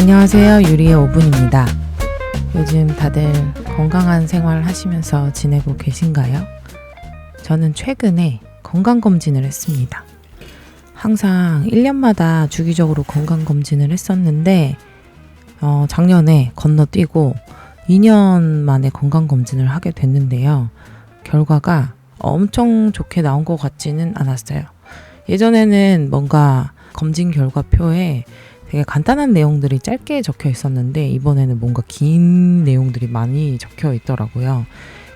안녕하세요. 유리의 5분입니다. 요즘 다들 건강한 생활 하시면서 지내고 계신가요? 저는 최근에 건강검진을 했습니다. 항상 1년마다 주기적으로 건강검진을 했었는데, 어, 작년에 건너뛰고 2년 만에 건강검진을 하게 됐는데요. 결과가 엄청 좋게 나온 것 같지는 않았어요. 예전에는 뭔가 검진 결과표에 되게 간단한 내용들이 짧게 적혀 있었는데 이번에는 뭔가 긴 내용들이 많이 적혀 있더라고요.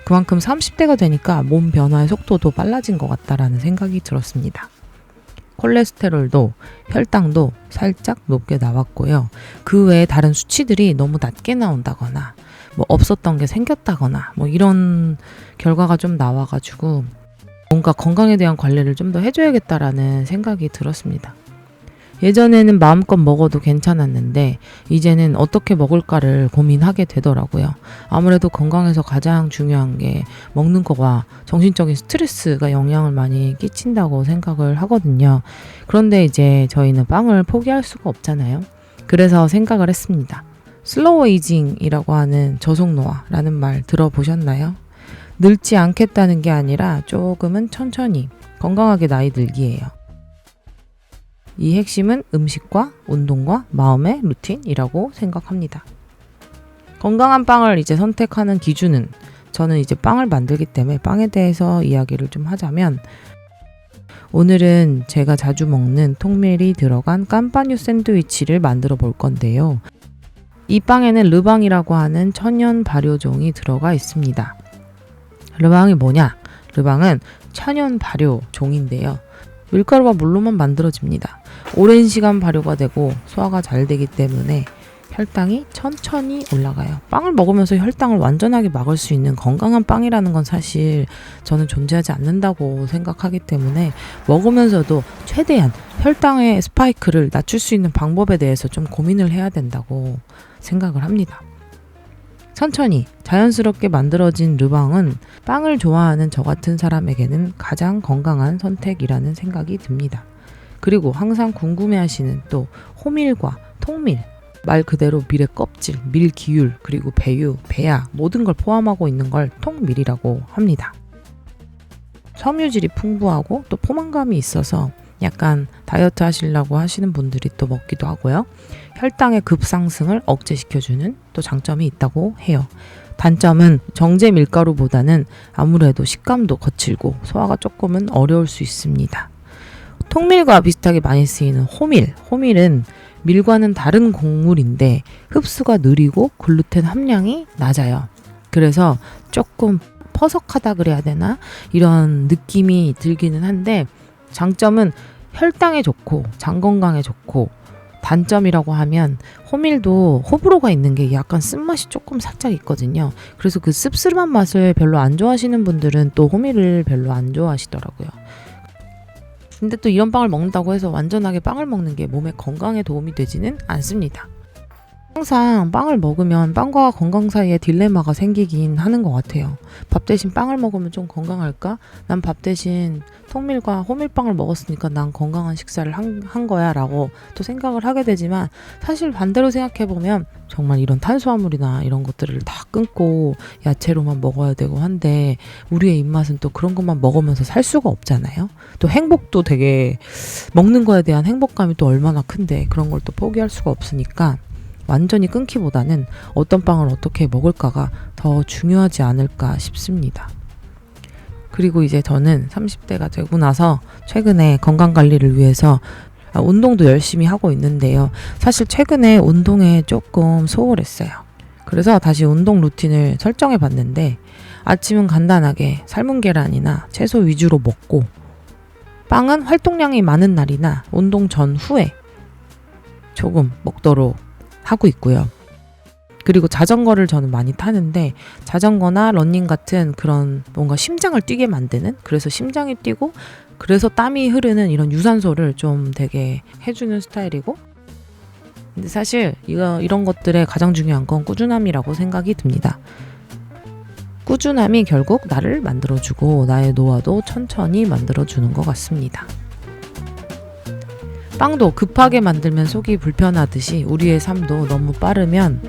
그만큼 30대가 되니까 몸 변화의 속도도 빨라진 것 같다라는 생각이 들었습니다. 콜레스테롤도 혈당도 살짝 높게 나왔고요. 그 외에 다른 수치들이 너무 낮게 나온다거나 뭐 없었던 게 생겼다거나 뭐 이런 결과가 좀 나와가지고 뭔가 건강에 대한 관리를 좀 더 해줘야겠다라는 생각이 들었습니다. 예전에는 마음껏 먹어도 괜찮았는데 이제는 어떻게 먹을까를 고민하게 되더라고요. 아무래도 건강에서 가장 중요한 게 먹는 거가 정신적인 스트레스가 영향을 많이 끼친다고 생각을 하거든요. 그런데 이제 저희는 빵을 포기할 수가 없잖아요. 그래서 생각을 했습니다. 슬로우 에이징이라고 하는 저속노화라는 말 들어보셨나요? 늙지 않겠다는 게 아니라 조금은 천천히 건강하게 나이 들기예요. 이 핵심은 음식과 운동과 마음의 루틴이라고 생각합니다. 건강한 빵을 이제 선택하는 기준은 저는 이제 빵을 만들기 때문에 빵에 대해서 이야기를 좀 하자면 오늘은 제가 자주 먹는 통밀이 들어간 깜빠뉴 샌드위치를 만들어 볼 건데요. 이 빵에는 르방이라고 하는 천연 발효종이 들어가 있습니다. 르방이 뭐냐? 르방은 천연 발효 종인데요. 밀가루와 물로만 만들어집니다. 오랜 시간 발효가 되고 소화가 잘 되기 때문에 혈당이 천천히 올라가요. 빵을 먹으면서 혈당을 완전하게 막을 수 있는 건강한 빵이라는 건 사실 저는 존재하지 않는다고 생각하기 때문에 먹으면서도 최대한 혈당의 스파이크를 낮출 수 있는 방법에 대해서 좀 고민을 해야 된다고 생각을 합니다. 천천히 자연스럽게 만들어진 르방은 빵을 좋아하는 저 같은 사람에게는 가장 건강한 선택이라는 생각이 듭니다. 그리고 항상 궁금해 하시는 또 호밀과 통밀, 말 그대로 밀의 껍질, 밀 기율, 그리고 배유, 배야 모든 걸 포함하고 있는 걸 통밀이라고 합니다. 섬유질이 풍부하고 또 포만감이 있어서 약간 다이어트 하시려고 하시는 분들이 또 먹기도 하고요. 혈당의 급상승을 억제시켜주는 또 장점이 있다고 해요. 단점은 정제 밀가루보다는 아무래도 식감도 거칠고 소화가 조금은 어려울 수 있습니다. 통밀과 비슷하게 많이 쓰이는 호밀. 호밀은 밀과는 다른 곡물인데 흡수가 느리고 글루텐 함량이 낮아요. 그래서 조금 퍼석하다 그래야 되나? 이런 느낌이 들기는 한데 장점은 혈당에 좋고 장 건강에 좋고 단점이라고 하면 호밀도 호불호가 있는 게 약간 쓴맛이 조금 살짝 있거든요. 그래서 그 씁쓸한 맛을 별로 안 좋아하시는 분들은 또 호밀을 별로 안 좋아하시더라고요. 근데 또 이런 빵을 먹는다고 해서 완전하게 빵을 먹는 게 몸의 건강에 도움이 되지는 않습니다. 항상 빵을 먹으면 빵과 건강 사이에 딜레마가 생기긴 하는 것 같아요. 밥 대신 빵을 먹으면 좀 건강할까? 난 밥 대신 통밀과 호밀빵을 먹었으니까 난 건강한 식사를 한, 한 거야 라고 또 생각을 하게 되지만 사실 반대로 생각해보면 정말 이런 탄수화물이나 이런 것들을 다 끊고 야채로만 먹어야 되고 한데 우리의 입맛은 또 그런 것만 먹으면서 살 수가 없잖아요. 또 행복도 되게 먹는 거에 대한 행복감이 또 얼마나 큰데 그런 걸 또 포기할 수가 없으니까 완전히 끊기보다는 어떤 빵을 어떻게 먹을까가 더 중요하지 않을까 싶습니다. 그리고 이제 저는 30대가 되고 나서 최근에 건강 관리를 위해서 운동도 열심히 하고 있는데요. 사실 최근에 운동에 조금 소홀했어요. 그래서 다시 운동 루틴을 설정해 봤는데 아침은 간단하게 삶은 계란이나 채소 위주로 먹고 빵은 활동량이 많은 날이나 운동 전후에 조금 먹도록 하고 있고요. 그리고 자전거를 저는 많이 타는데 자전거나 러닝 같은 그런 뭔가 심장을 뛰게 만드는 그래서 심장이 뛰고 그래서 땀이 흐르는 이런 유산소를 좀 되게 해주는 스타일이고 근데 사실 이거 이런 것들의 가장 중요한 건 꾸준함이라고 생각이 듭니다. 꾸준함이 결국 나를 만들어주고 나의 노화도 천천히 만들어주는 것 같습니다. 빵도 급하게 만들면 속이 불편하듯이 우리의 삶도 너무 빠르면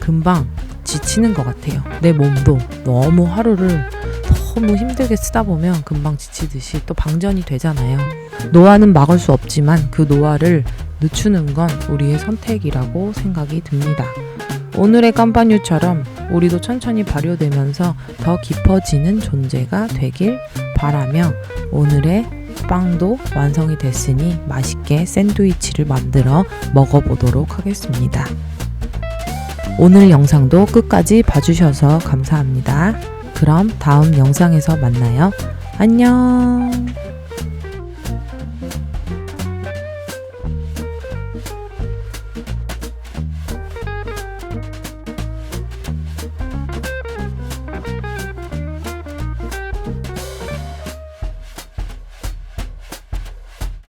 금방 지치는 것 같아요. 내 몸도 너무 하루를 너무 힘들게 쓰다 보면 금방 지치듯이 또 방전이 되잖아요. 노화는 막을 수 없지만 그 노화를 늦추는 건 우리의 선택이라고 생각이 듭니다. 오늘의 깜바뉴처럼 우리도 천천히 발효되면서 더 깊어지는 존재가 되길 바라며 오늘의 빵도 완성이 됐으니 맛있게 샌드위치를 만들어 먹어보도록 하겠습니다. 오늘 영상도 끝까지 봐주셔서 감사합니다. 그럼 다음 영상에서 만나요. 안녕!